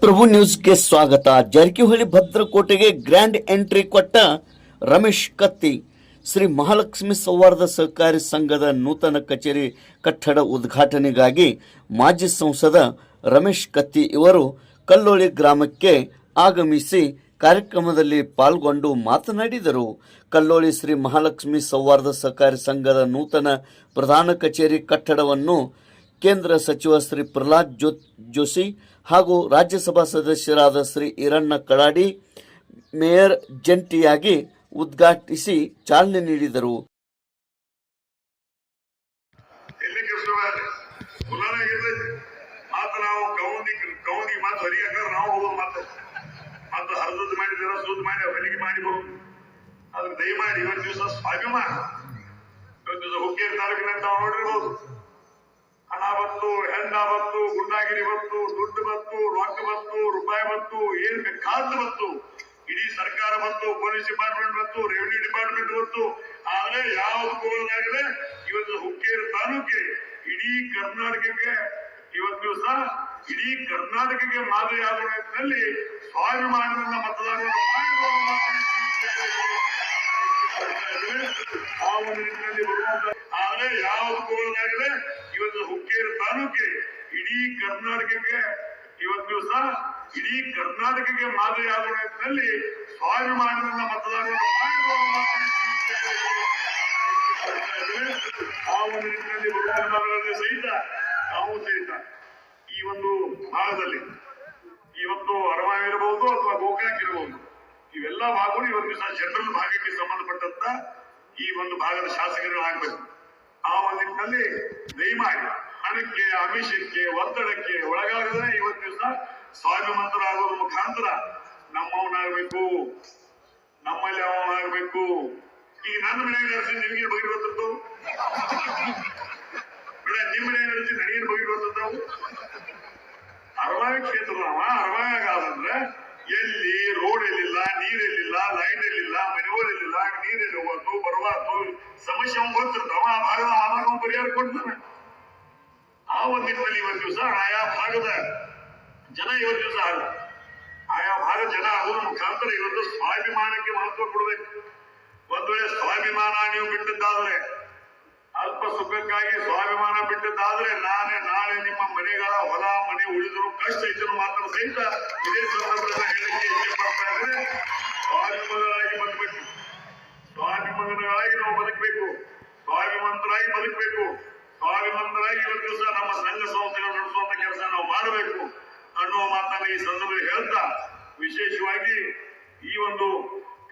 ಪ್ರಭು ನ್ಯೂಸ್ಗೆ ಸ್ವಾಗತ. Jarkiholi ಭದ್ರಕೋಟೆಗೆ grand entry ಕೊಟ್ಟ ರಮೇಶ್ ಕತ್ತಿ. ಶ್ರೀ ಮಹಾಲಕ್ಷ್ಮಿ ಸೌಹಾರ್ದ ಸಹಕಾರಿ ಸಂಘದ ನೂತನ ಕಚೇರಿ ಕಟ್ಟಡ ಉದ್ಘಾಟನೆಗಾಗಿ ಮಾಜಿ ಸಂಸದ ರಮೇಶ್ ಕತ್ತಿ ಇವರು ಕಲ್ಲೋಳಿ ಗ್ರಾಮಕ್ಕೆ ಆಗಮಿಸಿ ಕಾರ್ಯಕ್ರಮದಲ್ಲಿ ಪಾಲ್ಗೊಂಡು ಮಾತನಾಡಿದರು. ಕಲ್ಲೋಳಿ ಶ್ರೀ ಮಹಾಲಕ್ಷ್ಮಿ ಸೌಹಾರ್ದ ಸಹಕಾರಿ ಸಂಘದ ನೂತನ ಪ್ರಧಾನ ಕಚೇರಿ ಕಟ್ಟಡವನ್ನು ಕೇಂದ್ರ ಸಚಿವ ಶ್ರೀ ಪ್ರಹ್ಲಾದ್ ಜೋಶಿ ಹಾಗೂ ರಾಜ್ಯಸಭಾ ಸದಸ್ಯರಾದ ಶ್ರೀ ಈರಣ್ಣ ಕಡಾಡಿ ಮೇಯರ್ ಜಂಟಿಯಾಗಿ ಉದ್ಘಾಟಿಸಿ ಚಾಲನೆ ನೀಡಿದರು. ದಯಮಾಡಿ ಇವತ್ತು ದಿವಸ ಸ್ವಾಭಿಮಾನ. ಇವತ್ತು ದಿವಸ ಹುಕ್ಕೇರಿ ತಾಲೂಕಿನ ನಾವು ನೋಡಿರ್ಬೋದು. ಹಣ ಬಂತು ಹೆಣ್ಣ ಬಂತು ಗುಂಡಾಗಿರಿ ಬಂತು ದುಡ್ಡು ಬಂತು ರೊಕ್ಕ ಬಂತು ರೂಪಾಯಿ ಬಂತು ಏನ್ ಬೇಕಾದ ಬಂತು ಇಡೀ ಸರ್ಕಾರ ಬಂತು ಪೊಲೀಸ್ ಡಿಪಾರ್ಟ್ಮೆಂಟ್ ಬಂತು ರೆವಿನ್ಯೂ ಡಿಪಾರ್ಟ್ಮೆಂಟ್ ಬಂತು ಆದ್ರೆ ಯಾವ್ದು ಗೋಳಾಗಿದೆ ಇವತ್ತು ಹುಕ್ಕೇರಿ ತಾಲೂಕಿಗೆ, ಇಡೀ ಕರ್ನಾಟಕಕ್ಕೆ ಇವತ್ತು ದಿವಸ ಇಡೀ ಕರ್ನಾಟಕಕ್ಕೆ ಮಾದರಿ ಆಗುವ ನಿಟ್ಟಿನಲ್ಲಿ ಸ್ವಾಭಿಮಾನದಿಂದ ಮತದಾರರನ್ನು ಆ ಒಂದು ನಿಟ್ಟಿನಲ್ಲಿ ಬರುವಂತ ಆದ್ರೆ ಯಾವ ಗೋಳಾಗಿದೆ ಇವತ್ತು ಹುಕ್ಕೇರಿ ತಾಲೂಕಿಗೆ, ಇಡೀ ಕರ್ನಾಟಕಕ್ಕೆ ಇವತ್ತು ದಿವಸ ಇಡೀ ಕರ್ನಾಟಕಕ್ಕೆ ಮಾದರಿ ಆಗುವ ನಿಟ್ಟಿನಲ್ಲಿ ಸ್ವಾಭಿಮಾನದಿಂದ ಮತದಾನ ಮಾಡಿರುವ ಆ ಒಂದು ನಿಟ್ಟಿನಲ್ಲಿ ಬರುವಂತವರಲ್ಲಿ ಸಹಿತ ನಾವು ಸಹಿತ ಈ ಒಂದು ಭಾಗದಲ್ಲಿ ಇವತ್ತು ಅರಮಾಯ ಇರಬಹುದು ಅಥವಾ ಇರಬಹುದು ಇವೆಲ್ಲ ಭಾಗಗಳು ಇವತ್ತು ಜನರಲ್ ಭಾಗಕ್ಕೆ ಸಂಬಂಧಪಟ್ಟಂತ ಈ ಒಂದು ಭಾಗದ ಶಾಸಕರುಗಳಾಗಬೇಕು ಆ ಒಂದು ನಿಟ್ಟಿನಲ್ಲಿ ದಯಮಾಡಿ ಹಣಕ್ಕೆ, ಆಮಿಷಕ್ಕೆ, ಒತ್ತಡಕ್ಕೆ ಒಳಗಾಗದೆ ಇವತ್ತು ದಿವಸ ಸ್ವಾಭಿಮಂತರಾಗೋದ್ರ ಮುಖಾಂತರ ನಮ್ಮವನಾಗಬೇಕು, ನಮ್ಮಲ್ಲಿ ಅವನಾಗಬೇಕು. ಈಗ ನನ್ನ ಮನೆಯಾಗ ನಡೆಸಿ ನಿಮಗೆ ಗೊತ್ತಿರ್ತಾವು ಬೇಡ, ನಿಮ್ಮ ಮನೆಯಾಗ ನಡೆಸಿ ನನಗೇನು ಬಗ್ಗೆ ಅರವಾಗ ಅರವಾಯ ಕ್ಷೇತ್ರ ನಾವ ಅರವಾಯಾಗ ಆದಂದ್ರೆ ಎಲ್ಲಿ ರೋಡ್ ಎಲ್ಲಿಲ್ಲ, ನೀರ್ ಎಲ್ಲಿಲ್ಲ ಲೈಟ್ ಎಲ್ಲಿಲ್ಲ ಮನೆಗಳು ಎಲ್ಲಿಲ್ಲ, ನೀರ್ ಎಲ್ಲಿ ಹೋಗೋದು, ಬರಬಾರ್ದು. ಸಮಸ್ಯೆ ಗೊತ್ತಿರ್ತಾವ ಆ ಭಾಗದ ಅವ್ನ್ ಪರಿಹಾರ ಕೊಡ್ತಾನೆ. ಆ ಒಂದು ನಿಟ್ಟಿನಲ್ಲಿ ಇವತ್ತು ದಿವಸ ಆಯಾ ಭಾಗದ ಜನ ಇವತ್ತು ದಿವಸ ಆಗ ಆಯಾ ಭಾಗ ಜನ ಅದರ ಮುಖಾಂತರ ಇವತ್ತು ಸ್ವಾಭಿಮಾನಕ್ಕೆ ಮಹತ್ವ ಕೊಡಬೇಕು. ಒಂದು ವೇಳೆ ಸ್ವಾಭಿಮಾನ ನೀವು ಬಿಟ್ಟಿದ್ದಾದ್ರೆ, ಅಲ್ಪ ಸುಖಕ್ಕಾಗಿ ಸ್ವಾಭಿಮಾನ ಬಿಟ್ಟಿದ್ದಾದ್ರೆ ನಾನೇ ನಾಳೆ ನಿಮ್ಮ ಮನೆಗಳ ಹೊಲ, ಮನೆ ಉಳಿದ್ರು ಕಷ್ಟ ಇದ್ದರೂ ಮಾತ್ರ ಸಹಿತ ಸ್ವಾಭಿಮಂತರಾಗಿ ಬದುಕಬೇಕು. ಸ್ವಾಭಿಮಂತರಾಗಿ ಇವತ್ತು ದಿವಸ ನಮ್ಮ ಸಂಘ ಸಂಸ್ಥೆಗಳು ನಡೆಸುವಂತ ಕೆಲಸ ನಾವು ಮಾಡಬೇಕು. ಅನ್ನುವ ಮಾತನ್ನ ಈ ಸಂದರ್ಭದಲ್ಲಿ ಹೇಳ್ತಾ, ವಿಶೇಷವಾಗಿ ಈ ಒಂದು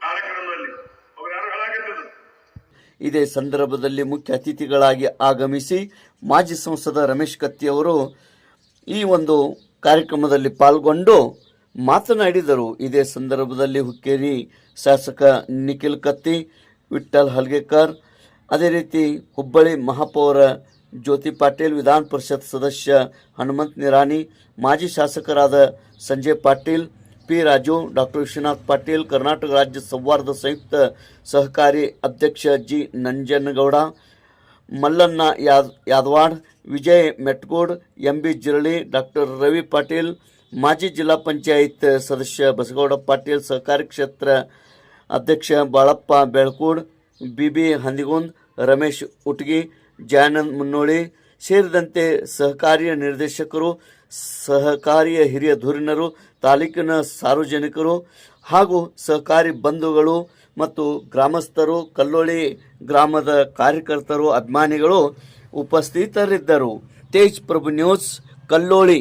ಕಾರ್ಯಕ್ರಮದಲ್ಲಿ. ಅವ್ರು ಯಾರು ಇದೇ ಸಂದರ್ಭದಲ್ಲಿ ಮುಖ್ಯ ಅತಿಥಿಗಳಾಗಿ ಆಗಮಿಸಿ ಮಾಜಿ ಸಂಸದ ರಮೇಶ್ ಕತ್ತಿ ಅವರು ಈ ಒಂದು ಕಾರ್ಯಕ್ರಮದಲ್ಲಿ ಪಾಲ್ಗೊಂಡು ಮಾತನಾಡಿದರು. ಇದೇ ಸಂದರ್ಭದಲ್ಲಿ ಹುಕ್ಕೇರಿ ಶಾಸಕ ನಿಖಿಲ್ ಕತ್ತಿ, ವಿಠ್ಠಲ್ ಹಲ್ಗೇಕರ್ ಅದೇ ರೀತಿ ಹುಬ್ಬಳ್ಳಿ ಮಹಾಪೌರ ಜ್ಯೋತಿ ಪಾಟೀಲ್ ವಿಧಾನ ಪರಿಷತ್ ಸದಸ್ಯ ಹನುಮಂತ್ ನಿರಾಣಿ, ಮಾಜಿ ಶಾಸಕರಾದ ಸಂಜಯ್ ಪಾಟೀಲ್, ಪಿ ರಾಜು, ಡಾಕ್ಟರ್ ವಿಶ್ವನಾಥ್ ಪಾಟೀಲ್, ಕರ್ನಾಟಕ ರಾಜ್ಯ ಸೌಹಾರ್ದ ಸಂಯುಕ್ತ ಸಹಕಾರಿ ಅಧ್ಯಕ್ಷ ಜಿ ನಂಜನಗೌಡ, ಮಲ್ಲಣ್ಣ ಯಾದ್, Yadawad, Vijay Metgod M B Jirali, doctor Ravi Patil, ಮಾಜಿ ಜಿಲ್ಲಾ ಪಂಚಾಯತ್ ಸದಸ್ಯ ಬಸಗೌಡ ಪಾಟೀಲ್, ಸಹಕಾರಿ ಕ್ಷೇತ್ರ ಅಧ್ಯಕ್ಷ ಬಾಳಪ್ಪ ಬೆಳಕೂಡ್ ಬಿ ಬಿ ಹಂದಿಗುಂದ್ ರಮೇಶ್ ಉಟ್ಗಿ ಜಯಾನಂದ್ ಮುನ್ನೋಳಿ ಸೇರಿದಂತೆ ಸಹಕಾರಿಯ ನಿರ್ದೇಶಕರು, ಸಹಕಾರಿಯ ಹಿರಿಯ ಧುರೀಣರು, ತಾಲೂಕಿನ ಸಾರ್ವಜನಿಕರು ಹಾಗೂ ಸಹಕಾರಿ ಬಂಧುಗಳು ಮತ್ತು ಗ್ರಾಮಸ್ಥರು, ಕಲ್ಲೋಳಿ ಗ್ರಾಮದ ಕಾರ್ಯಕರ್ತರು, ಅಭಿಮಾನಿಗಳು ಉಪಸ್ಥಿತರಿದ್ದರು. ತೇಜ್ ಪ್ರಭು ನ್ಯೂಸ್, ಕಲ್ಲೋಳಿ.